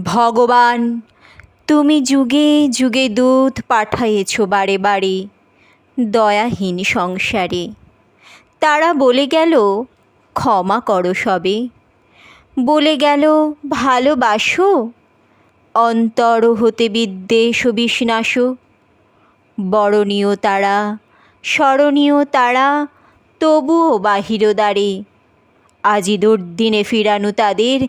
ভগবান, তুমি যুগে যুগে দূত পাঠায়েছ বারে বারে দয়াহীন সংসারে। তারা বলে গেল, ক্ষমা করো সবে। বলে গেল, ভালোবাসো? অন্তর হতে বিদ্বেষ বিষ্ণাস। বরণীয় তারা, স্মরণীয় তারা, তবুও বাহির দ্বারে। দুর্দিনে ফিরানো তাদের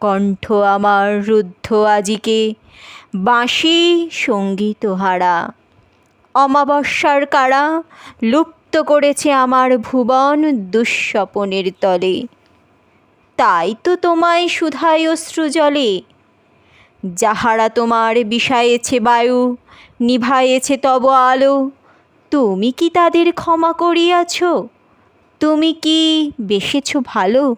কণ্ঠ আমার রুদ্ধ আজিকে। বাঁশি সংগীত হারা। অমাবস্যার কারা লুপ্ত করেছে আমার ভুবন দুঃস্বপনের তলে। তাই তো তোমায় সুধায় অশ্রু জলে। যাহারা তোমার বিষায়েছে বায়ু, নিভায়েছে তব আলো, তুমি কি তাদের ক্ষমা করিয়াছ? তুমি কি বেসেছ ভালো?